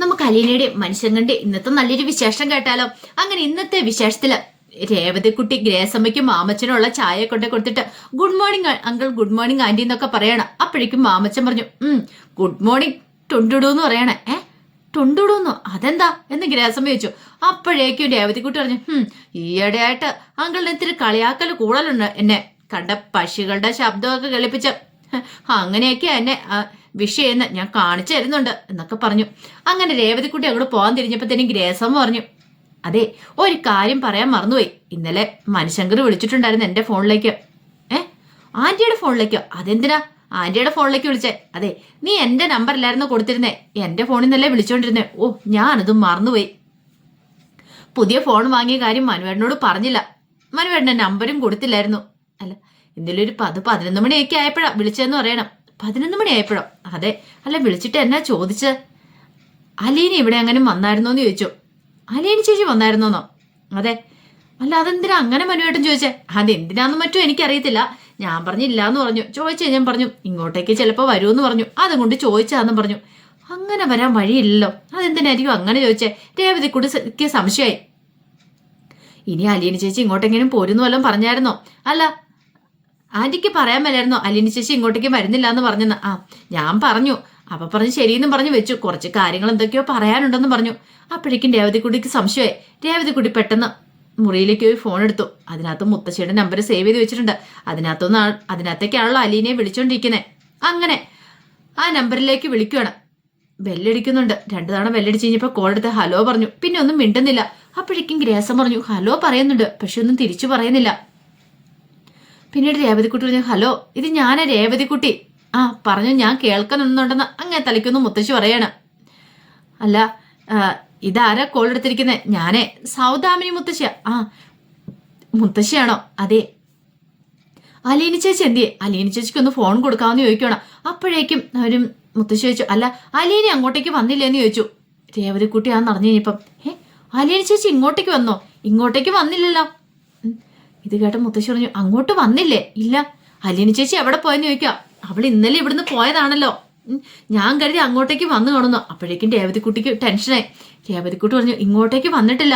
നമുക്ക് അലീനയുടെ മനുഷ്യങ്ങളുടെ ഇന്നത്തെ നല്ലൊരു വിശേഷം കേട്ടാലോ? അങ്ങനെ ഇന്നത്തെ വിശേഷത്തിൽ രേവതിക്കുട്ടി ഗ്രേസമ്മയ്ക്കും മാമച്ചനുള്ള ചായ കൊണ്ട് കൊടുത്തിട്ട് good morning uncle good morning aunty എന്നൊക്കെ പറയണം. അപ്പോഴേക്കും മാമച്ചൻ പറഞ്ഞു ഉം ഗുഡ് മോർണിംഗ് ടുണ്ടുടൂ എന്ന് പറയണേ. ഏ എന്നോ അതെന്താ? എന്ന് ഗ്രേസമ്മ ചോദിച്ചു. അപ്പോഴേക്കും രേവതിക്കുട്ടി പറഞ്ഞു ഹും ഈയിടെയായിട്ട് അങ്കിളിന് ഇത്തിരി കളിയാക്കൽ കൂടുതലുണ്ട് എന്നെ. കണ്ട പക്ഷികളുടെ ശബ്ദമൊക്കെ കളിപ്പിച്ച് അങ്ങനെയൊക്കെയാ അങ്ങനെയൊക്കെ എന്നെ വിഷയെന്ന് ഞാൻ കാണിച്ചു തരുന്നുണ്ട് എന്നൊക്കെ പറഞ്ഞു. അങ്ങനെ രേവതിക്കുട്ടി അങ്ങോട്ട് പോകാൻ തിരിഞ്ഞപ്പോഴത്തേനും ഗ്രേസം പറഞ്ഞു. അതെ ഒരു കാര്യം പറയാൻ മറന്നുപോയി. ഇന്നലെ മനുശങ്കർ വിളിച്ചിട്ടുണ്ടായിരുന്നു എന്റെ ഫോണിലേക്ക്. ഏ? ആന്റിയുടെ ഫോണിലേക്കോ. അതെന്തിനാ? ആന്റിയുടെ ഫോണിലേക്ക് വിളിച്ചേ. അതെ നീ എന്റെ നമ്പറിലായിരുന്നു കൊടുത്തിരുന്നേ. എന്റെ ഫോണിൽ നിന്നല്ലേ വിളിച്ചുകൊണ്ടിരുന്നേ ഓ ഞാനതും മറന്നുപോയി. പുതിയ ഫോൺ വാങ്ങിയ കാര്യം മനുവേടനോട് പറഞ്ഞില്ല. മനുവേട്ടന്റെ നമ്പരും കൊടുത്തില്ലായിരുന്നു. അല്ല ഇന്നലെ ഒരു പത് പതിനൊന്ന് മണിയൊക്കെ ആയപ്പോഴാ വിളിച്ചതെന്ന് പറയണം. പതിനൊന്ന് മണി ആയപ്പോഴോ അതെ അല്ല വിളിച്ചിട്ട് എന്നാ ചോദിച്ച്? അലീന ഇവിടെ അങ്ങനെ വന്നായിരുന്നോ എന്ന് ചോദിച്ചു. അലീന ചേച്ചി വന്നായിരുന്നോന്നോ? അതെ. അല്ല അതെന്തിനാ അങ്ങനെ മനുവേട്ടൻ ചോദിച്ചേ? അതെന്തിനാന്ന് മറ്റും എനിക്കറിയത്തില്ല. ഞാൻ പറഞ്ഞില്ല എന്ന് പറഞ്ഞു. ചോദിച്ചു ഞാൻ പറഞ്ഞു ഇങ്ങോട്ടേക്ക് ചിലപ്പോൾ വരുമെന്ന് പറഞ്ഞു. അതുകൊണ്ട് ചോദിച്ചാന്നും പറഞ്ഞു. അങ്ങനെ വരാൻ വഴിയില്ലല്ലോ. അതെന്തിനായിരിക്കും അങ്ങനെ ചോദിച്ചേ? രേവതി കുടിക്ക് സംശയമായി. ഇനി അലീന ചേച്ചി ഇങ്ങോട്ടെങ്കിലും പോരുന്നു വല്ലതും പറഞ്ഞായിരുന്നോ? അല്ല ആന്റിക്ക് പറയാൻ മേലായിരുന്നോ? അലീന ചേച്ചി ഇങ്ങോട്ടേക്ക് വരുന്നില്ല എന്ന് പറഞ്ഞെന്ന്. ആ ഞാൻ പറഞ്ഞു. അപ്പൊ പറഞ്ഞു ശരിയെന്നും പറഞ്ഞു വെച്ചു. കുറച്ച് കാര്യങ്ങൾ എന്തൊക്കെയോ പറയാനുണ്ടെന്ന് പറഞ്ഞു. അപ്പോഴേക്കും രേവതിക്കുട്ടിക്ക് സംശയമായി. രേവതിക്കുട്ടി പെട്ടെന്ന് മുറിയിലേക്ക് പോയി ഫോൺ എടുത്തു. അതിനകത്ത് മുത്തശ്ശിയുടെ നമ്പർ സേവ് ചെയ്ത് വെച്ചിട്ടുണ്ട്. അതിനകത്തൊന്ന് ആൾ- അതിനകത്തേക്കാണല്ലോ അലീനയെ വിളിച്ചോണ്ടിരിക്കുന്നത് അങ്ങനെ ആ നമ്പറിലേക്ക് വിളിക്കുകയാണ് ബെല്ലടിക്കുന്നുണ്ട്. രണ്ടു തവണ ബെല്ലടിച്ച് കഴിഞ്ഞപ്പോൾ കോൾ എടുത്ത് ഹലോ പറഞ്ഞു. പിന്നെ ഒന്നും മിണ്ടുന്നില്ല. അപ്പോഴേക്കും ഗ്രേസം പറഞ്ഞു ഹലോ പറയുന്നുണ്ട്. പക്ഷെ ഒന്നും തിരിച്ചു പറയുന്നില്ല. പിന്നീട് രേവതിക്കുട്ടി പറഞ്ഞു ഹലോ ഇത് ഞാനാ രേവതിക്കുട്ടി. ആ പറഞ്ഞു ഞാൻ കേൾക്കുന്നുണ്ടെന്ന് അങ്ങനെ തലയ്ക്കൊന്നും മുത്തശ്ശി പറയാണ്. അല്ല ഇതാരാ കോൾ എടുത്തിരിക്കുന്നത് ഞാനേ സൗദാമിനി മുത്തശ്ശ ആ മുത്തശ്ശിയാണോ? അതെ. അലീനി ചേച്ചി എന്തിയെ? അലീനി ചേച്ചിക്ക് ഒന്ന് ഫോൺ കൊടുക്കാമെന്ന് ചോദിക്കണം അപ്പോഴേക്കും അവരും മുത്തശ്ശി ചോദിച്ചു അല്ല അലീനി അങ്ങോട്ടേക്ക് വന്നില്ലേന്ന് ചോദിച്ചു. രേവതിക്കുട്ടി ആ നടന്നു കഴിഞ്ഞപ്പം ഏ അലീനി ചേച്ചി ഇങ്ങോട്ടേക്ക് വന്നോ? ഇങ്ങോട്ടേക്ക് വന്നില്ലല്ലോ. ഇത് കേട്ട മുത്തശ്ശി പറഞ്ഞു അങ്ങോട്ട് വന്നില്ലേ? ഇല്ല. അലീനി ചേച്ചി എവിടെ പോയെന്ന് ചോദിക്കാം. അവൾ ഇന്നലെ ഇവിടുന്ന് പോയതാണല്ലോ. ഞാൻ കരുതി അങ്ങോട്ടേക്ക് വന്നു കാണുന്നു. അപ്പോഴേക്കും രേവതിക്കുട്ടിക്ക് ടെൻഷനായി. രേവതിക്കുട്ടി പറഞ്ഞു ഇങ്ങോട്ടേക്ക് വന്നിട്ടില്ല.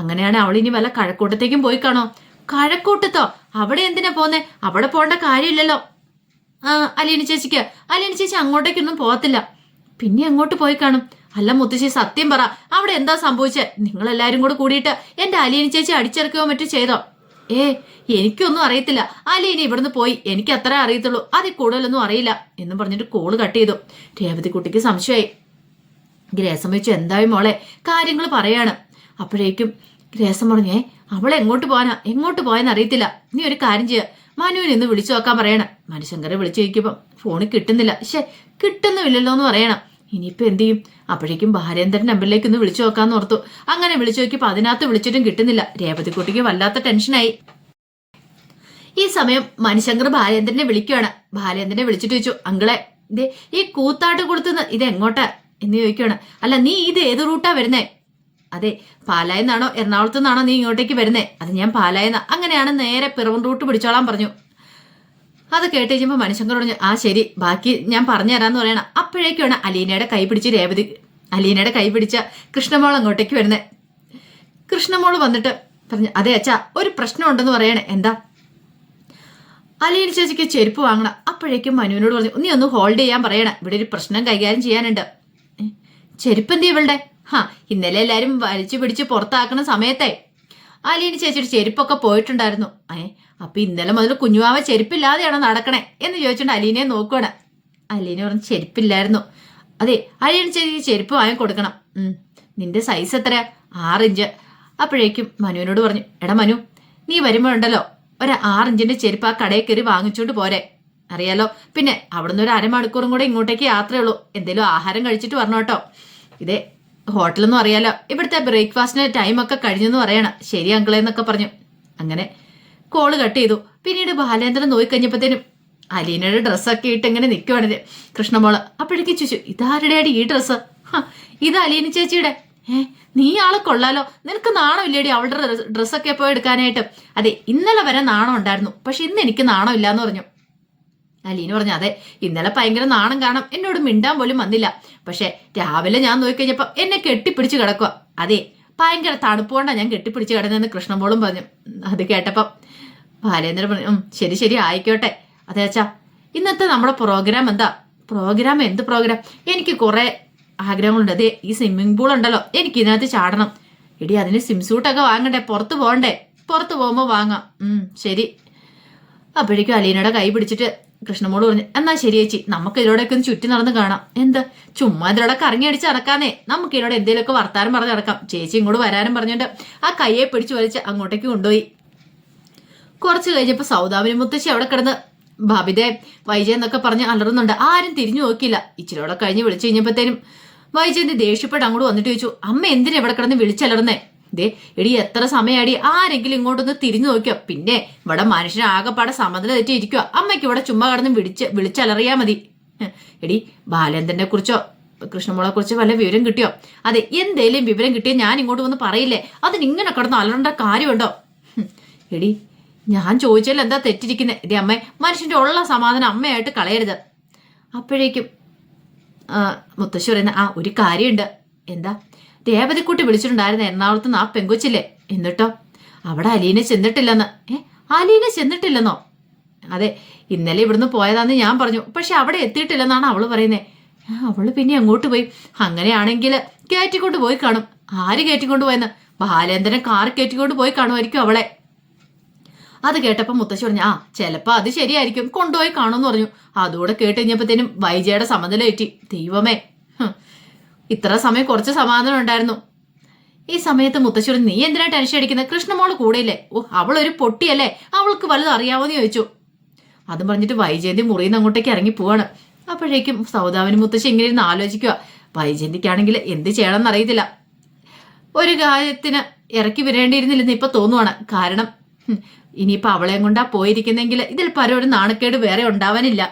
അങ്ങനെയാണ് അവൾ ഇനി വല്ല കഴക്കൂട്ടത്തേക്കും പോയി കാണോ? കഴക്കൂട്ടത്തോ? അവിടെ എന്തിനാ പോന്നെ? അവിടെ പോകേണ്ട കാര്യമില്ലല്ലോ. ആ അലീന ചേച്ചിക്ക്. അലീന ചേച്ചി അങ്ങോട്ടേക്കൊന്നും പോകത്തില്ല. പിന്നെ അങ്ങോട്ട് പോയി കാണും. അല്ല മുത്തശ്ശി സത്യം പറ. അവിടെ എന്താ സംഭവിച്ചത് നിങ്ങളെല്ലാരും കൂടെ കൂടിയിട്ട് എന്റെ അലീന ചേച്ചി അടിച്ചിറക്കുകയോ മറ്റോ ചെയ്തോ? ഏ എനിക്കൊന്നും അറിയത്തില്ല. അലീന ഇവിടുന്ന് പോയി. എനിക്ക് അത്ര അറിയത്തുള്ളൂ. അതിൽ കൂടുതലൊന്നും അറിയില്ല എന്നും പറഞ്ഞിട്ട് കോൾ കട്ട് ചെയ്തു. രേവതിക്കുട്ടിക്ക് സംശയമായി. ഗ്രേസം വെച്ചു എന്തായി മോളെ? കാര്യങ്ങൾ പറയാണ്. അപ്പോഴേക്കും ഗ്രേസം പറഞ്ഞേ അവളെ എങ്ങോട്ട് പോകാനാ എങ്ങോട്ട് പോയെന്ന് അറിയത്തില്ല. നീ ഒരു കാര്യം ചെയ്യുക മനുവിനെ ഒന്ന് വിളിച്ചു നോക്കാൻ പറയണം. മനുശങ്കരെ വിളിച്ചു ചോദിക്കുമ്പം ഫോണിൽ കിട്ടുന്നില്ല. ശേ കിട്ടുന്നുമില്ലല്ലോ എന്ന് പറയണം. ഇനിയിപ്പോൾ എന്ത് ചെയ്യും? അപ്പോഴേക്കും ഭാര്യേന്ദ്രൻ നമ്പറിലേക്ക് ഒന്ന് വിളിച്ചു നോക്കാന്ന് ഓർത്തു. അങ്ങനെ വിളിച്ചു നോക്കിയപ്പോൾ അതിനകത്ത് വിളിച്ചിട്ടും കിട്ടുന്നില്ല. രേവതിക്കുട്ടിക്ക് വല്ലാത്ത ടെൻഷനായി. ഈ സമയം മനുശങ്കർ ബാലേന്ദ്രനെ വിളിക്കുകയാണ് ബാലേന്ദ്രനെ വിളിച്ചിട്ട് ചോദിച്ചു അങ്കിളെ ദേ ഈ കൂത്താട്ട് കൊടുത്തുനിന്ന് ഇത് എങ്ങോട്ടാ? എന്ന് ചോദിക്കുകയാണ് അല്ല നീ ഇത് ഏത് റൂട്ടാ വരുന്നേ? അതെ പാലായെന്നാണോ എറണാകുളത്തു നിന്നാണോ നീ ഇങ്ങോട്ടേക്ക് വരുന്നേ? അത് ഞാൻ പാലായെന്ന. അങ്ങനെയാണ് നേരെ പിറവൻ റൂട്ട് പിടിച്ചോളാൻ പറഞ്ഞു. അത് കേട്ട് കഴിയുമ്പോൾ പറഞ്ഞു ആ ശരി ബാക്കി ഞാൻ പറഞ്ഞു തരാന്ന് പറയണം. അപ്പോഴേക്കാണ് അലീനയുടെ കൈ പിടിച്ച് രേവതി അലീനയുടെ കൈ പിടിച്ച കൃഷ്ണമോൾ അങ്ങോട്ടേക്ക് വരുന്നത് കൃഷ്ണമോൾ വന്നിട്ട് പറഞ്ഞു അതെ അച്ഛാ ഒരു പ്രശ്നമുണ്ടെന്ന് പറയണേ എന്താ? അലീന ചേച്ചിക്ക് ചെരുപ്പ് വാങ്ങണം. അപ്പോഴേക്കും മനുവിനോട് പറഞ്ഞു നീ ഒന്ന് ഹോൾഡ് ചെയ്യാൻ പറയണം ഇവിടെ ഒരു പ്രശ്നം കൈകാര്യം ചെയ്യാനുണ്ട്. ചെരുപ്പ് എന്ത് ഇവളുടെ? ഹാ ഇന്നലെ എല്ലാവരും വലിച്ചു പിടിച്ച് പുറത്താക്കണ സമയത്തെ അലീന ചേച്ചിയുടെ ചെരുപ്പൊക്കെ പോയിട്ടുണ്ടായിരുന്നു. ഏ അപ്പൊ ഇന്നലെ മുതൽ കുഞ്ഞുമാവ ചെരുപ്പില്ലാതെയാണോ നടക്കണേ എന്ന് ചോദിച്ചുകൊണ്ട് അലീനയെ നോക്കുവാണ്. അലീന പറഞ്ഞ് ചെരുപ്പില്ലായിരുന്നു. അതെ അലീന ചേച്ചി ചെരുപ്പ് വാങ്ങി കൊടുക്കണം. നിന്റെ സൈസ് എത്ര ആറിഞ്ച് അപ്പോഴേക്കും മനുവിനോട് പറഞ്ഞു എടാ മനു നീ വരുമ്പോഴുണ്ടല്ലോ ഒരു ആറിഞ്ചിന്റെ ചെരുപ്പ് ആ കടയിൽ കയറി വാങ്ങിച്ചുകൊണ്ട് പോരെ. അറിയാലോ? പിന്നെ അവിടുന്ന് ഒരു അരമണിക്കൂറും കൂടെ ഇങ്ങോട്ടേക്ക് യാത്രയുള്ളൂ എന്തെങ്കിലും ആഹാരം കഴിച്ചിട്ട് വരണോട്ടോ ഇതേ ഹോട്ടലൊന്നും അറിയാലോ. ഇവിടുത്തെ ബ്രേക്ക്ഫാസ്റ്റിന് ടൈമൊക്കെ കഴിഞ്ഞെന്ന് പറയണം. ശരി അങ്കിളെ എന്നൊക്കെ പറഞ്ഞു. അങ്ങനെ കോൾ കട്ട് ചെയ്തു. പിന്നീട് ബാലേന്ദ്രൻ നോയിക്കഴിഞ്ഞപ്പോഴത്തേനും അലീനയുടെ ഡ്രസ്സൊക്കെ ഇട്ട് ഇങ്ങനെ നിൽക്കുവാണിത് കൃഷ്ണമോൾ അപ്പോഴേക്കും ചോദിച്ചു ഇതാരുടെയാടി ഈ ഡ്രസ്സ്? ഇത് അലീന ചേച്ചിയുടെ. ഏ നീ ആളെ കൊള്ളാലോ. നിനക്ക് നാണമില്ലേടി അവളുടെ ഡ്രസ്- ഡ്രസ്സൊക്കെ പോയി എടുക്കാനായിട്ട്? അതെ ഇന്നലെ വരെ നാണം ഉണ്ടായിരുന്നു. പക്ഷെ ഇന്ന് എനിക്ക് നാണം ഇല്ലാന്ന് പറഞ്ഞു. അലീന പറഞ്ഞു അതെ ഇന്നലെ ഭയങ്കര നാണം കാണാം എന്നോട് മിണ്ടാൻ പോലും വന്നില്ല. പക്ഷെ രാവിലെ ഞാൻ നോക്കിക്കഴിഞ്ഞപ്പോ എന്നെ കെട്ടിപ്പിടിച്ച് കിടക്കുക അതെ ഭയങ്കര തണുപ്പ് കൊണ്ടാണ് ഞാൻ കെട്ടിപ്പിടിച്ച് കിടന്നെന്ന് കൃഷ്ണമോളും പറഞ്ഞു. അത് കേട്ടപ്പം ബാലേന്ദ്രൻ പറഞ്ഞു ശരി ശരി ആയിക്കോട്ടെ. അതെ അച്ഛാ ഇന്നത്തെ നമ്മുടെ പ്രോഗ്രാം എന്താ? പ്രോഗ്രാം എന്ത് പ്രോഗ്രാം എനിക്ക് കുറെ ആഗ്രഹങ്ങളുണ്ട്. അതെ ഈ സ്വിമ്മിംഗ് പൂൾ ഉണ്ടല്ലോ എനിക്ക് ഇതിനകത്ത് ചാടണം. എടി അതിന് സ്വിം സൂട്ടൊക്കെ വാങ്ങണ്ടേ? പുറത്ത് പോകണ്ടേ? പുറത്ത് പോകുമ്പോൾ വാങ്ങാം. ശരി. അപ്പോഴേക്കും അലീനയുടെ കൈ പിടിച്ചിട്ട് കൃഷ്ണമോൾ പറഞ്ഞു എന്നാ ശരി ചേച്ചി നമുക്ക് ഇതിലൂടെയൊക്കെ ഒന്ന് ചുറ്റി നടന്ന് കാണാം. എന്താ? ചുമ്മാ ഇതിലൂടെ കറങ്ങി അടിച്ച് നടക്കാന്നേ. നമുക്ക് ഇതിലൂടെ എന്തെങ്കിലുമൊക്കെ വർത്താനം പറഞ്ഞ് നടക്കാം. ചേച്ചി ഇങ്ങോട്ട് വരാനും പറഞ്ഞുകൊണ്ട് ആ കയ്യെ പിടിച്ചു വലിച്ച് അങ്ങോട്ടേക്ക് കൊണ്ടുപോയി. കുറച്ച് കഴിഞ്ഞപ്പോൾ സൗദാമിനി മുത്തശ്ശി അവിടെ കിടന്ന് ഭാബിതെ വൈജയ എന്നൊക്കെ പറഞ്ഞ് അലറുന്നുണ്ട്. ആരും തിരിഞ്ഞു നോക്കിയില്ല. ഇച്ചിരിയോടെ കഴിഞ്ഞ് വിളിച്ചു കഴിഞ്ഞപ്പോഴത്തേനും വൈജയന്തി ദേഷ്യപ്പെട്ട് അങ്ങോട്ട് വന്നിട്ട് ചോദിച്ചു അമ്മ എന്തിനാ ഇവിടെ കിടന്ന് വിളിച്ചലർന്നേ ദേ എടി എത്ര സമയമാടി ആരെങ്കിലും ഇങ്ങോട്ടൊന്ന് തിരിഞ്ഞു നോക്കിയോ പിന്നെ ഇവിടെ മനുഷ്യൻ ആകെപ്പാടെ സമനില തെറ്റി അമ്മയ്ക്ക് ഇവിടെ ചുമ്മാ കടന്ന് വിളിച്ച് വിളിച്ചലറിയാ മതി. എടി ബാലേന്ദ്രനെ കുറിച്ചോ കൃഷ്ണമോളെ കുറിച്ച് വല്ല വിവരം കിട്ടിയോ? അതെ എന്തേലും വിവരം കിട്ടിയോ ഞാൻ ഇങ്ങോട്ട് വന്ന് പറയില്ലേ? അതിന് ഇങ്ങനെ കിടന്ന് അലറേണ്ട കാര്യമുണ്ടോ? എടി ഞാൻ ചോദിച്ചാൽ എന്താ തെറ്റിരിക്കുന്നത് ഇതേ അമ്മ മനുഷ്യന്റെ ഉള്ള സമാധാനം അമ്മയായിട്ട് കളയരുത്. അപ്പോഴേക്കും മുത്തശ്ശി പറയുന്ന ആ ഒരു കാര്യമുണ്ട്. എന്താ? രേവതിക്കുട്ടി വിളിച്ചിട്ടുണ്ടായിരുന്ന എറണാകുളത്ത് നിന്ന് ആ പെങ്കൊച്ചില്ലേ എന്നിട്ടോ? അവിടെ അലീനെ ചെന്നിട്ടില്ലെന്ന്. ഏ അലീനെ ചെന്നിട്ടില്ലെന്നോ? അതെ ഇന്നലെ ഇവിടുന്ന് പോയതാന്ന് ഞാൻ പറഞ്ഞു. പക്ഷെ അവിടെ എത്തിയിട്ടില്ലെന്നാണ് അവൾ പറയുന്നത് അവൾ പിന്നെ അങ്ങോട്ട് പോയി. അങ്ങനെയാണെങ്കിൽ കയറ്റിക്കൊണ്ട് പോയി കാണും. ആര് കയറ്റിക്കൊണ്ട് പോയെന്ന്? ബാലേന്ദ്രൻ കാർ കയറ്റിക്കൊണ്ട് പോയി കാണുമായിരിക്കും അവളെ. അത് കേട്ടപ്പോൾ മുത്തശ്ശി പറഞ്ഞു ആ ചിലപ്പോ അത് ശരിയായിരിക്കും. കൊണ്ടുപോയി കാണുമെന്ന് പറഞ്ഞു. അതുകൂടെ കേട്ട് കഴിഞ്ഞപ്പോഴത്തേനും വൈജയുടെ സമനില ഏറ്റി ദൈവമേ. ഇത്ര സമയം കുറച്ച് സമാധാനം ഉണ്ടായിരുന്നു. ഈ സമയത്ത് മുത്തശ്ശൂർ നീ എന്തിനാ ടെൻഷൻ അടിക്കുന്നത് കൃഷ്ണമോൾ കൂടെയില്ലേ? ഓ അവളൊരു പൊട്ടിയല്ലേ? അവൾക്ക് വലുത് അറിയാവോന്ന് ചോദിച്ചു. അതും പറഞ്ഞിട്ട് വൈജയന്തി മുറിയിൽ അങ്ങോട്ടേക്ക് ഇറങ്ങി പോവാണ്. അപ്പോഴേക്കും സൗദാവിന് മുത്തശ്ശി ഇങ്ങനെ ഇരുന്ന് ആലോചിക്കുക വൈജയന്തിക്കാണെങ്കിൽ എന്ത് ചെയ്യണമെന്ന് അറിയത്തില്ല. ഒരു കാര്യത്തിന് ഇറക്കി വരേണ്ടിയിരുന്നില്ലെന്ന് ഇപ്പൊ തോന്നുവാണ്. കാരണം ഹും, ഇനിയിപ്പോ അവളെയും കൊണ്ടാ പോയിരിക്കുന്നെങ്കിൽ ഇതിൽ പരോ ഒരു നാണക്കേട് വേറെ ഉണ്ടാവാനില്ല.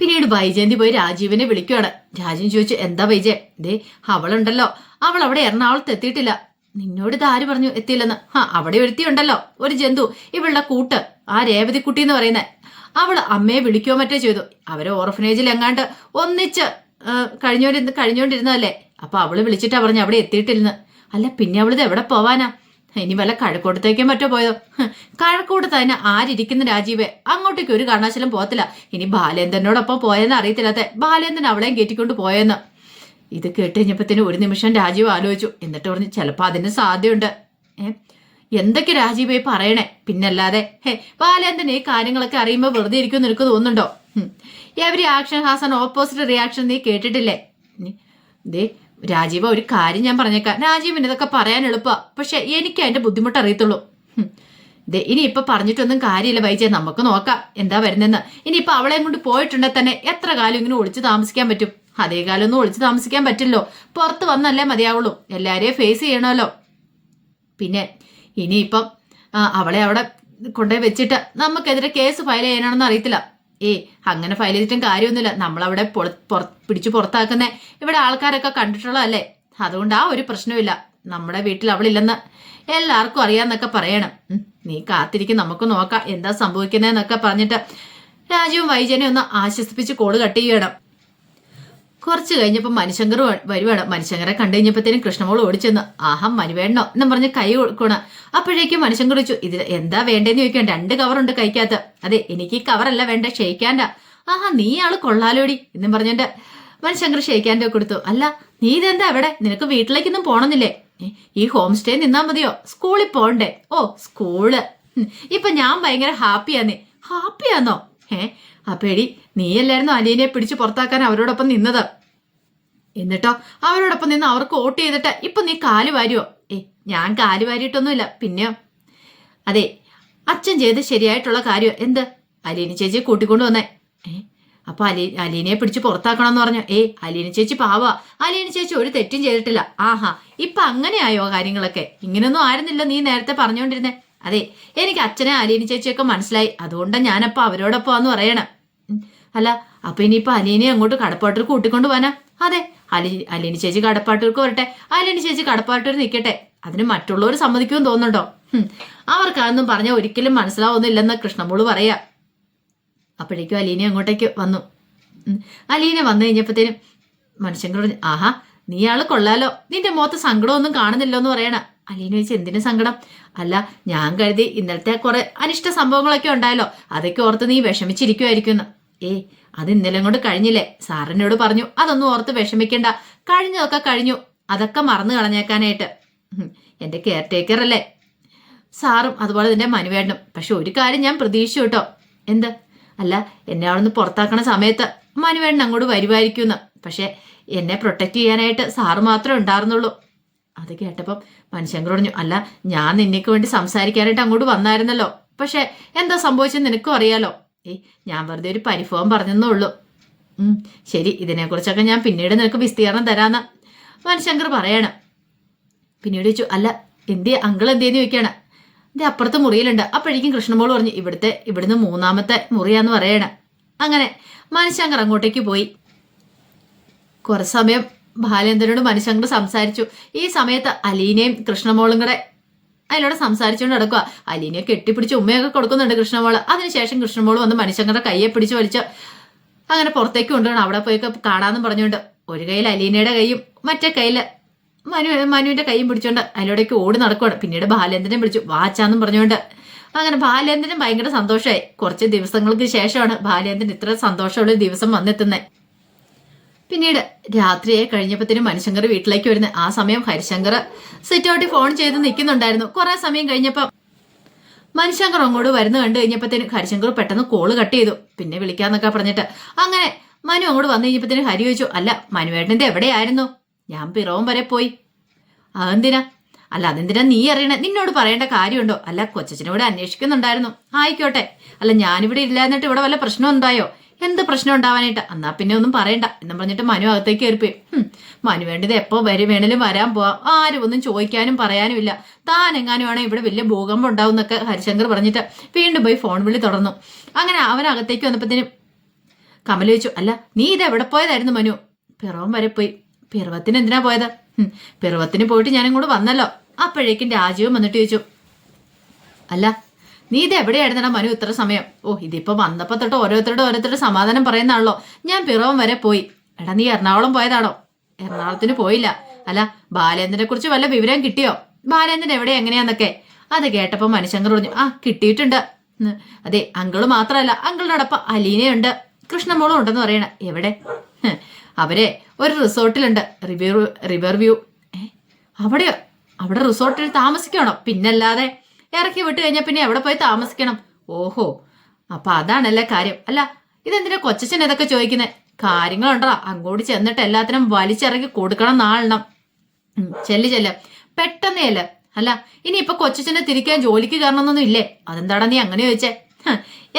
പിന്നീട് വൈജയന്തി പോയി രാജീവിനെ വിളിക്കുവാണ്. രാജീവ് ചോദിച്ചു എന്താ വൈജയ്? ദേ അവളുണ്ടല്ലോ. അവൾ അവിടെ എറണാകുളത്ത് എത്തിയിട്ടില്ല. നിന്നോട് ഇത് ആര് പറഞ്ഞു എത്തിയില്ലെന്ന്? ആ അവിടെ ഒരുത്തിയുണ്ടല്ലോ ഒരു ജന്തു. ഇവളുടെ കൂട്ട്. ആ രേവതിക്കുട്ടി എന്ന് പറയുന്നത് അവൾ അമ്മയെ വിളിക്കുകയോ മറ്റേ ചെയ്തു. അവരെ ഓർഫനേജിൽ എങ്ങാണ്ട് ഒന്നിച്ച് കഴിഞ്ഞോണ്ടിരുന്ന് കഴിഞ്ഞോണ്ടിരുന്നതല്ലേ. അപ്പൊ അവൾ വിളിച്ചിട്ടാ പറഞ്ഞു അവിടെ എത്തിയിട്ടില്ലെന്ന്. അല്ല പിന്നെ അവളിത് എവിടെ പോവാനാ? ഇനി വല്ല കഴക്കൂട്ടത്തേക്കും മറ്റോ പോയതോ? കഴക്കൂട്ടത്ത് തന്നെ ആരിയ്ക്കുന്ന രാജീവേ? അങ്ങോട്ടേക്ക് ഒരു കാരണവശാലും പോകത്തില്ല. ഇനി ബാലേന്ദ്രനോടൊപ്പം പോയെന്ന് അറിയത്തില്ലാത്ത ബാലേന്ദ്രൻ അവളെയും കയറ്റിക്കൊണ്ട് പോയെന്ന്. ഇത് കേട്ടുകഴിഞ്ഞപ്പത്തിന് ഒരു നിമിഷം രാജീവ് ആലോചിച്ചു. എന്നിട്ട് പറഞ്ഞു ചിലപ്പോൾ അതിന് സാധ്യതയുണ്ട്. ഏ എന്തൊക്കെ രാജീവേ പറയണേ? പിന്നല്ലാതെ ഹേ ബാലേന്ദ്രൻ ഈ കാര്യങ്ങളൊക്കെ അറിയുമ്പോൾ വെറുതെ ഇരിക്കും നിനക്ക് തോന്നുന്നുണ്ടോ? Every action has an opposite reaction നീ കേട്ടിട്ടില്ലേ? ദേ രാജീവ ഒരു കാര്യം ഞാൻ പറഞ്ഞേക്കാം. രാജീവിന് ഇതൊക്കെ പറയാൻ എളുപ്പ. പക്ഷെ എനിക്ക് അതിന്റെ ബുദ്ധിമുട്ട് അറിയത്തുള്ളൂ. ദേ ഇനി ഇപ്പൊ പറഞ്ഞിട്ടൊന്നും കാര്യമില്ല വൈജയ. നമുക്ക് നോക്കാം എന്താ വരുന്നെന്ന് ഇനിയിപ്പൊ അവളെ കൊണ്ട് പോയിട്ടുണ്ടെങ്കിൽ തന്നെ എത്ര കാലം ഇങ്ങനെ ഒളിച്ചു താമസിക്കാൻ പറ്റും? അതേ കാലം ഒന്നും ഒളിച്ചു താമസിക്കാൻ പറ്റില്ലോ പുറത്ത് വന്നല്ലേ മതിയാവുള്ളൂ. എല്ലാരെയും ഫേസ് ചെയ്യണമല്ലോ. പിന്നെ ഇനിയിപ്പം അവളെ അവിടെ കൊണ്ടുപോയി വെച്ചിട്ട് നമുക്കെതിരെ കേസ് ഫയൽ ചെയ്യാനാണെന്ന് അറിയത്തില്ല. ഏ അങ്ങനെ ഫയൽ ചെയ്തിട്ടും കാര്യമൊന്നുമില്ല. നമ്മളവിടെ പിടിച്ചു പുറത്താക്കുന്നെ. ഇവിടെ ആൾക്കാരൊക്കെ കണ്ടിട്ടുള്ളതല്ലേ? അതുകൊണ്ട് ആ ഒരു പ്രശ്നമില്ല നമ്മുടെ വീട്ടിൽ അവളില്ലെന്ന് എല്ലാവർക്കും അറിയാന്നൊക്കെ പറയണം. നീ കാത്തിരിക്കും നമുക്ക് നോക്കാം എന്താ സംഭവിക്കുന്നതെന്നൊക്കെ പറഞ്ഞിട്ട് രാജുവും വൈജനെ ഒന്ന് ആശ്വസിപ്പിച്ച് കോൾ കട്ട് ചെയ്യണം. കുറച്ച് കഴിഞ്ഞപ്പോൾ മനുശങ്കർ വരുവാണ്. മനുശങ്കരെ കണ്ടു കഴിഞ്ഞപ്പോഴത്തേനും കൃഷ്ണമോൾ ഓടിച്ചെന്ന് ആഹാ മനുവേണ്ണോ എന്നും പറഞ്ഞ് കൈ കൊടുക്കണ അപ്പോഴേക്കും മനുശങ്കർ ചോദിച്ചു ഇതിൽ എന്താ വേണ്ടേന്ന് ചോദിക്കാൻ? രണ്ട് കവറുണ്ട് കൈക്കകത്ത്. അതെ എനിക്ക് ഈ കവറല്ല വേണ്ട ഷെയ്ക്കാന്റെ ആഹാ നീ ആൾ കൊള്ളാലോടി എന്നും പറഞ്ഞിട്ട് മനുശങ്കർ ഷെയ്ക്കാന്റെ കൊടുത്തു. അല്ല നീ ഇതെന്താ എവിടെ നിനക്ക് വീട്ടിലേക്കൊന്നും പോണമെന്നില്ലേ ഈ ഹോം സ്റ്റേ നിന്നാ മതിയോ? സ്കൂളിൽ പോണ്ടേ? ഓ സ്കൂൾ. ഇപ്പൊ ഞാൻ ഭയങ്കര ഹാപ്പിയാന്നേ. ഹാപ്പിയാന്നോ? ഏ അപ്പേടി നീയല്ലായിരുന്നു അലീനെ പിടിച്ച് പുറത്താക്കാൻ അവരോടൊപ്പം നിന്നത്. എന്നിട്ടോ? അവരോടൊപ്പം നിന്ന് അവർക്ക് വോട്ട് ചെയ്തിട്ട് ഇപ്പൊ നീ കാൽ വാരിയോ ഏ ഞാൻ കാൽ വാരിയിട്ടൊന്നുമില്ല. പിന്നെയോ? അതെ അച്ഛൻ ചെയ്ത് ശരിയായിട്ടുള്ള കാര്യം? എന്ത്? അലീന ചേച്ചി കൂട്ടിക്കൊണ്ടു വന്നേ. ഏ അപ്പൊ അലീ അലീനയെ പിടിച്ച് പുറത്താക്കണം എന്ന് പറഞ്ഞു? ഏ അലീന ചേച്ചി പാവ. അലീന ചേച്ചി ഒരു തെറ്റും ചെയ്തിട്ടില്ല. ആഹാ ഇപ്പൊ അങ്ങനെയായോ കാര്യങ്ങളൊക്കെ? ഇങ്ങനൊന്നും ആയിരുന്നില്ല നീ നേരത്തെ പറഞ്ഞുകൊണ്ടിരുന്നേ. അതെ എനിക്ക് അച്ഛനെ അലീനി ചേച്ചിയൊക്കെ മനസ്സിലായി. അതുകൊണ്ടാണ് ഞാനപ്പോ അവരോടൊപ്പം എന്ന് പറയണം. അല്ല അപ്പൊ ഇനിയിപ്പൊ അലീനെ അങ്ങോട്ട് കടപ്പാട്ടൂർ കൂട്ടിക്കൊണ്ട് പോവാനാ? അതെ അലി അലീനി ചേച്ചി കടപ്പാട്ടൂർക്ക് വരട്ടെ. അലീനി ചേച്ചി കടപ്പാട്ടൂർ നിൽക്കട്ടെ അതിന് മറ്റുള്ളവർ സമ്മതിക്കുമെന്ന് തോന്നുന്നുണ്ടോ? അവർക്കാണെന്നും പറഞ്ഞാൽ ഒരിക്കലും മനസ്സിലാവുന്നില്ലെന്ന് കൃഷ്ണമോൾ പറയാ. അപ്പോഴേക്കും അലീനെ അങ്ങോട്ടേക്ക് വന്നു. അലീനെ വന്നു കഴിഞ്ഞപ്പോഴത്തേനും മനുഷ്യൻ ആഹാ നീ ആൾ കൊള്ളാലോ. നിന്റെ മുഖത്ത് സങ്കടമൊന്നും കാണുന്നില്ലോ എന്ന് പറയണ. അലീന ചോദിച്ചു എന്തിനു സങ്കടം? അല്ല ഞാൻ കരുതി ഇന്നലത്തെ കുറെ അനിഷ്ട സംഭവങ്ങളൊക്കെ ഉണ്ടായല്ലോ. അതൊക്കെ ഓർത്ത് നീ വിഷമിച്ചിരിക്കുമായിരിക്കുന്നു ഏ അത് ഇന്നലെ കൊണ്ട് കഴിഞ്ഞില്ലേ? സാറിനോട് പറഞ്ഞു അതൊന്നും ഓർത്ത് വിഷമിക്കണ്ട. കഴിഞ്ഞതൊക്കെ കഴിഞ്ഞു. അതൊക്കെ മറന്നു കളഞ്ഞേക്കാനായിട്ട്. എന്റെ കെയർ ടേക്കർ അല്ലേ? സാറും അതുപോലെ തന്നെ മനുവേണ്ടും പക്ഷെ ഒരു കാര്യം ഞാൻ പ്രതീക്ഷിച്ചു കേട്ടോ. എന്ത്? അല്ല എന്നെ അവിടുന്ന് പുറത്താക്കണ സമയത്ത് മനുവേട്ടൻ അങ്ങോട്ട് വരുമായിരിക്കുമെന്ന് പക്ഷെ എന്നെ പ്രൊട്ടക്ട് ചെയ്യാനായിട്ട് സാറ് മാത്രമേ ഉണ്ടായിരുന്നുള്ളൂ. അത് കേട്ടപ്പം മനുഷ്യങ്കർ പറഞ്ഞു അല്ല ഞാൻ നിന്നേക്ക് വേണ്ടി സംസാരിക്കാനായിട്ട് അങ്ങോട്ട് വന്നായിരുന്നല്ലോ. പക്ഷെ എന്താ സംഭവിച്ചെന്ന് നിനക്കും അറിയാലോ. ഏയ് ഞാൻ വെറുതെ ഒരു പരിഭവം പറഞ്ഞെന്നേ ഉള്ളൂ. ശരി ഇതിനെക്കുറിച്ചൊക്കെ ഞാൻ പിന്നീട് നിനക്ക് വിസ്തീർണം തരാന്ന് മനുശങ്കർ പറയണം. പിന്നീട് ചോദിച്ചു അല്ല എന്തേ അങ്കിൾ എന്തേന്ന് ചോദിക്കാണ്. എന്റെ അപ്പുറത്ത് മുറിയിലുണ്ട്. അപ്പോഴേക്കും കൃഷ്ണമോൾ പറഞ്ഞു ഇവിടുത്തെ ഇവിടുന്ന് മൂന്നാമത്തെ മുറിയാന്ന് പറയണം. അങ്ങനെ മനുശങ്കർ അങ്ങോട്ടേക്ക് പോയി. കുറെ സമയം ബാലേന്ദ്രനോട് മനുശങ്കർ സംസാരിച്ചു. ഈ സമയത്ത് അലീനയും കൃഷ്ണമോളും കൂടെ അതിലൂടെ സംസാരിച്ചുകൊണ്ട് നടക്കുക. അലീനയെ കെട്ടിപ്പിടിച്ച് ഉമ്മയൊക്കെ കൊടുക്കുന്നുണ്ട് കൃഷ്ണമോൾ. അതിനുശേഷം കൃഷ്ണമോൾ വന്ന് മനുശങ്കരുടെ കയ്യെ പിടിച്ച് വലിച്ച് അങ്ങനെ പുറത്തേക്ക് കൊണ്ടുപോകണം അവിടെ പോയി കാണാമെന്ന് പറഞ്ഞുകൊണ്ട് ഒരു കയ്യിൽ അലീനയുടെ കൈയും മറ്റേ കയ്യിൽ മനു മനുവിന്റെ കൈയും പിടിച്ചുകൊണ്ട് അതിലൂടെയൊക്കെ ഓടി നടക്കുകയാണ് പിന്നീട് ബാലേന്ദ്രനെ പിടിച്ചു വാച്ചാന്നും പറഞ്ഞുകൊണ്ട്. അങ്ങനെ ബാലേന്ദ്രൻ ഭയങ്കര സന്തോഷമായി. കുറച്ച് ദിവസങ്ങൾക്ക് ശേഷമാണ് ബാലേന്ദ്രൻ ഇത്ര സന്തോഷമുള്ള ദിവസം വന്നെത്തുന്നത്. പിന്നീട് രാത്രിയെ കഴിഞ്ഞപ്പോഴത്തേനും മനുശങ്കർ വീട്ടിലേക്ക് വരുന്ന ആ സമയം ഹരിശങ്കർ സിറ്റൗട്ടിൽ ഫോൺ ചെയ്ത് നിൽക്കുന്നുണ്ടായിരുന്നു. കുറെ സമയം കഴിഞ്ഞപ്പോൾ മനുശങ്കർ അങ്ങോട്ട് വരുന്ന കണ്ടു കഴിഞ്ഞപ്പോഴത്തേനും ഹരിശങ്കർ പെട്ടെന്ന് കോൾ കട്ട് ചെയ്തു. പിന്നെ വിളിക്കാന്നൊക്കെ പറഞ്ഞിട്ട് അങ്ങനെ മനു അങ്ങോട്ട് വന്നു കഴിഞ്ഞപ്പോഴത്തേനും ഹരി ചോദിച്ചു അല്ല മനുവേട്ടന്റെ എവിടെയായിരുന്നു? ഞാൻ പിറവം വരെ പോയി. അതെന്തിനാ? അല്ല അതെന്തിനാ നീ അറിയണേ? നിന്നോട് പറയേണ്ട കാര്യമുണ്ടോ? അല്ല കൊച്ചച്ഛനോട് അന്വേഷിക്കുന്നുണ്ടായിരുന്നു. ആയിക്കോട്ടെ. അല്ല ഞാനിവിടെ ഇല്ലാന്നിട്ട് ഇവിടെ വല്ല പ്രശ്നം ഉണ്ടായോ എന്ത് പ്രശ്നം ഉണ്ടാവാനായിട്ട്? എന്നാ പിന്നെ ഒന്നും പറയണ്ട. എന്നും പറഞ്ഞിട്ട് മനു അകത്തേക്ക് കയറിപ്പോയി മനു വേണ്ടത് എപ്പോ വരെ വേണേലും വരാൻ പോവാം. ആരും ഒന്നും ചോദിക്കാനും പറയാനും ഇല്ല. താൻ എങ്ങാനും ആണെങ്കിൽ ഇവിടെ വലിയ ഭൂകമ്പം ഉണ്ടാവും എന്നൊക്കെ ഹരിശങ്കർ പറഞ്ഞിട്ട് വീണ്ടും പോയി ഫോൺ വിളി തുടർന്നു. അങ്ങനെ അവൻ അകത്തേക്ക് വന്നപ്പോഴത്തേനും കമല ചോദിച്ചു അല്ല നീ ഇത് എവിടെ പോയതായിരുന്നു മനു? പിറവം വരെ പോയി. പിറവത്തിന് എന്തിനാ പോയത്? പിറവത്തിന് പോയിട്ട് ഞാനും കൂടെ വന്നല്ലോ. അപ്പോഴേക്കും രാജീവ് വന്നിട്ട് ചോദിച്ചു അല്ല നീ ഇത് എവിടെയായിരുന്നടാ മനു ഇത്ര സമയം? ഓ ഇതിപ്പോ വന്നപ്പോ തൊട്ട് ഓരോരുത്തരുടെ ഓരോരുത്തരുടെ സമാധാനം പറയുന്നതാണല്ലോ. ഞാൻ പിറവം വരെ പോയി. എടാ നീ എറണാകുളം പോയതാണോ? എറണാകുളത്തിന് പോയില്ല. അല്ല ബാലേന്ദ്രനെ കുറിച്ച് വല്ല വിവരം കിട്ടിയോ? ബാലേന്ദ്രൻ എവിടെ എങ്ങനെയാന്നൊക്കെ? അത് കേട്ടപ്പോ മനുശങ്കർ പറഞ്ഞു ആ കിട്ടിയിട്ടുണ്ട്. അതെ അങ്കിൾ മാത്രമല്ല അങ്കിളിനോടൊപ്പം അലീനയുണ്ട്. കൃഷ്ണമോളും ഉണ്ടെന്ന് പറയണ. എവിടെ? അവരെ ഒരു റിസോർട്ടിലുണ്ട്. River river view. അവിടെ അവിടെയോ? അവിടെ റിസോർട്ടിൽ താമസിക്കണോ? പിന്നല്ലാതെ ഇറക്കി വിട്ട് കഴിഞ്ഞാൽ പിന്നെ എവിടെ പോയി താമസിക്കണം? ഓഹോ അപ്പൊ അതാണല്ലേ കാര്യം. അല്ല ഇതെന്തിനാ കൊച്ചച്ഛൻ ഇതൊക്കെ ചോദിക്കുന്നത് കാര്യങ്ങളുണ്ടോ? അങ്ങോട്ട് ചെന്നിട്ട് എല്ലാത്തിനും വലിച്ചിറക്കി കൊടുക്കണം നാളണം ചെല്ലു ചെല്ല്. പെട്ടെന്നേ അല്ല ഇനി ഇപ്പൊ കൊച്ചച്ഛനെ തിരിക്കാൻ ജോലിക്ക് കയറണമെന്നൊന്നും ഇല്ലേ? അതെന്താടാ നീ അങ്ങനെ ചോദിച്ചേ?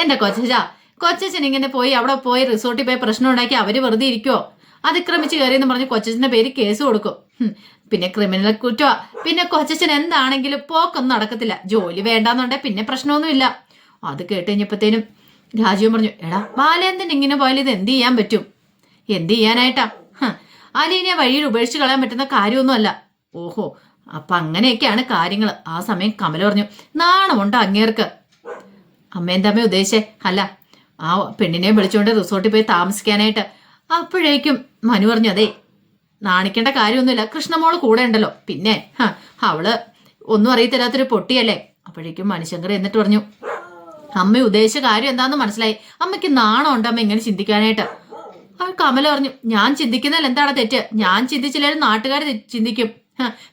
എന്റെ കൊച്ചച്ചാ കൊച്ചച്ഛൻ ഇങ്ങനെ പോയി അവിടെ പോയി റിസോർട്ടിൽ പോയി പ്രശ്നം ഉണ്ടാക്കി അവർ വെറുതെ ഇരിക്കുവോ? അതിക്രമിച്ച് കയറിയെന്ന് പറഞ്ഞ് കൊച്ചച്ഛന്റെ പേര് കേസ് കൊടുക്കും. പിന്നെ ക്രിമിനൽ കുറ്റമാ പിന്നെ കൊച്ചച്ഛൻ എന്താണെങ്കിലും പോക്കൊന്നും നടക്കത്തില്ല. ജോലി വേണ്ടാന്നുണ്ടെ പിന്നെ പ്രശ്നമൊന്നുമില്ല. അത് കേട്ട് രാജീവ് പറഞ്ഞു എടാ ബാലേന്ദ്രൻ ഇങ്ങനെ പോയാൽ ഇത് എന്ത് ചെയ്യാൻ പറ്റും? എന്ത് ചെയ്യാനായിട്ടാ? അലീനെ വഴിയിൽ ഉപേക്ഷിച്ച് കളയാൻ പറ്റുന്ന കാര്യമൊന്നുമല്ല. ഓഹോ അപ്പൊ അങ്ങനെയൊക്കെയാണ് കാര്യങ്ങൾ. ആ സമയം കമല പറഞ്ഞു നാണമുണ്ടോ അങ്ങേർക്ക്. അമ്മയും ഉദ്ദേശേ ഉദ്ദേശിച്ചേ അല്ല ആ പെണ്ണിനെ വിളിച്ചുകൊണ്ട് റിസോർട്ടിൽ പോയി താമസിക്കാനായിട്ട് അപ്പോഴേക്കും മനു പറഞ്ഞു അതെ നാണിക്കേണ്ട കാര്യമൊന്നുമില്ല. കൃഷ്ണമോൾ കൂടെ ഉണ്ടല്ലോ. പിന്നെ അവൾ ഒന്നും അറിയത്തില്ലാത്തൊരു പൊട്ടിയല്ലേ? അപ്പോഴേക്കും മനുശങ്കർ എന്നിട്ട് പറഞ്ഞു അമ്മ ഉദ്ദേശിച്ച കാര്യം എന്താന്ന് മനസ്സിലായി. അമ്മയ്ക്ക് നാണം ഉണ്ട് അമ്മ ഇങ്ങനെ ചിന്തിക്കാനായിട്ട്. അവൾ കമല പറഞ്ഞു ഞാൻ ചിന്തിക്കുന്നതിൽ എന്താണ് തെറ്റ്? ഞാൻ ചിന്തിച്ചില്ലെങ്കിൽ നാട്ടുകാർ ചിന്തിക്കും.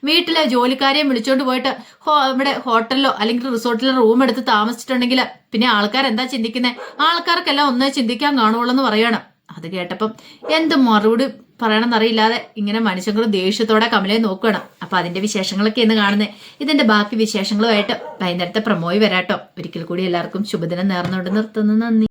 വീട്ടിലെ ജോലിക്കാരെയും വിളിച്ചോണ്ട് പോയിട്ട് ഇവിടെ ഹോട്ടലിലോ അല്ലെങ്കിൽ റിസോർട്ടിലോ റൂം എടുത്ത് താമസിച്ചിട്ടുണ്ടെങ്കിൽ പിന്നെ ആൾക്കാർ എന്താ ചിന്തിക്കുന്നത് ആൾക്കാർക്കെല്ലാം ഒന്നേ ചിന്തിക്കാൻ കാണുള്ളൂ എന്ന് പറയണം അത് കേട്ടപ്പം എന്ത് മറുപടി പറയണമെന്നറിയില്ലാതെ ഇങ്ങനെ മനുഷ്യങ്ങൾ ദേഷ്യത്തോടെ കമലയെ നോക്കണം അപ്പൊ അതിന്റെ വിശേഷങ്ങളൊക്കെ ഇന്ന് കാണുന്നത് ഇതിന്റെ ബാക്കി വിശേഷങ്ങളുമായിട്ട് വൈകുന്നേരത്തെ പ്രമോയി വരാട്ടോ. ഒരിക്കൽ കൂടി എല്ലാവർക്കും ശുഭദിനം നേർന്നുകൊണ്ട് നിർത്തുന്നു. നന്ദി.